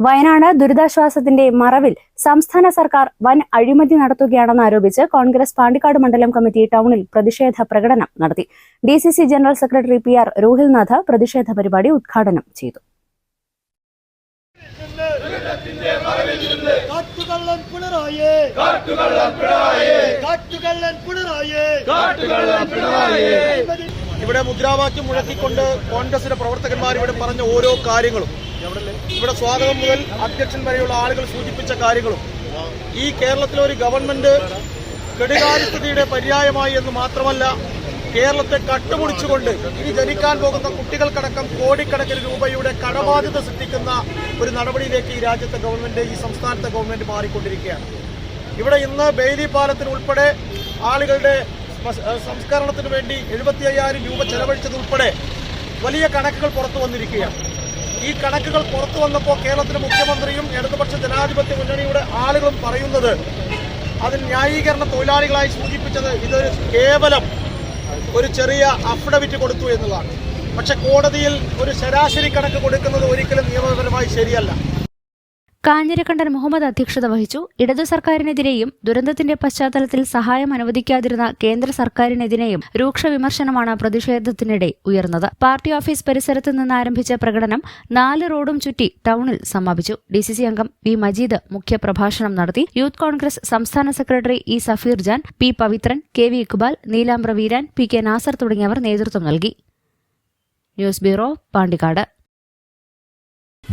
Wayanad ദുരിതാശ്വാസത്തിന്റെ മറവിൽ സംസ്ഥാന സർക്കാർ വൻ അഴിമതി നടത്തുകയാണെന്ന് ആരോപിച്ച് കോൺഗ്രസ് പാണ്ടിക്കാട് മണ്ഡലം കമ്മിറ്റി ടൌണിൽ പ്രതിഷേധ പ്രകടനം നടത്തി. D C C general secretary P R Rohilnath പ്രതിഷേധ പരിപാടി ഉദ്ഘാടനം ചെയ്തു. ഇവിടെ മുദ്രാവാക്യം മുഴക്കിക്കൊണ്ട് കോൺഗ്രസിന്റെ പ്രവർത്തകന്മാർ ഇവിടെ പറഞ്ഞ ഓരോ കാര്യങ്ങളും ഇവിടെ സ്വാഗതം മുതൽ അധ്യക്ഷൻ വരെയുള്ള ആളുകൾ സൂചിപ്പിച്ച കാര്യങ്ങളും. ഈ കേരളത്തിലെ ഒരു ഗവൺമെന്റ് കെടുകാര്യസ്ഥതയുടെ പര്യായമായി എന്ന് മാത്രമല്ല കേരളത്തെ കട്ടുമുടിച്ചുകൊണ്ട് ഇനി ജനിക്കാൻ പോകുന്ന കുട്ടികൾക്കടക്കം കോടിക്കണക്കിന് രൂപയുടെ കടബാധ്യത സൃഷ്ടിക്കുന്ന ഒരു നടപടിയിലേക്ക് ഈ രാജ്യത്തെ ഗവൺമെന്റ് ഈ സംസ്ഥാനത്തെ ഗവൺമെന്റ് മാറിക്കൊണ്ടിരിക്കുകയാണ്. ഇവിടെ ഇന്ന് ബെയ്ലി പാലത്തിന് ഉൾപ്പെടെ ആളുകളുടെ സംസ്കരണത്തിന് വേണ്ടി എഴുപത്തി അയ്യായിരം രൂപ ചെലവഴിച്ചതുൾപ്പെടെ വലിയ കണക്കുകൾ പുറത്തു വന്നിരിക്കുകയാണ്. ഈ കണക്കുകൾ പുറത്തു വന്നപ്പോൾ കേരളത്തിലെ മുഖ്യമന്ത്രിയും ഇടതുപക്ഷ ജനാധിപത്യ മുന്നണിയുടെ ആളുകളും പറയുന്നത് അതിൽ ന്യായീകരണ തൊഴിലാളികളായി സൂചിപ്പിച്ചത് ഇതൊരു കേവലം ഒരു ചെറിയ അഫിഡവിറ്റ് കൊടുത്തു എന്നുള്ളതാണ്. പക്ഷെ കോടതിയിൽ ഒരു ശരാശരി കണക്ക് കൊടുക്കുന്നത് ഒരിക്കലും നിയമപരമായി ശരിയല്ല. കാഞ്ഞിരക്കണ്ടൻ മുഹമ്മദ് അധ്യക്ഷത വഹിച്ചു. ഇടതു സർക്കാരിനെതിരെയും ദുരന്തത്തിന്റെ പശ്ചാത്തലത്തിൽ സഹായം അനുവദിക്കാതിരുന്ന കേന്ദ്ര സർക്കാരിനെതിരെയും രൂക്ഷ വിമർശനമാണ് പ്രതിഷേധത്തിനിടെ ഉയർന്നത്. പാർട്ടി ഓഫീസ് പരിസരത്ത് നിന്ന് ആരംഭിച്ച പ്രകടനം നാല് റോഡും ചുറ്റി ടൌണിൽ സമാപിച്ചു. ഡി സി സി അംഗം വി മജീദ് മുഖ്യപ്രഭാഷണം നടത്തി. യൂത്ത് കോൺഗ്രസ് സംസ്ഥാന secretary E Safeer Jan P Pavithran K V Iqbal Neelambra Veeran P K Nasar തുടങ്ങിയവർ നേതൃത്വം നൽകി. News bureau Pandikkad.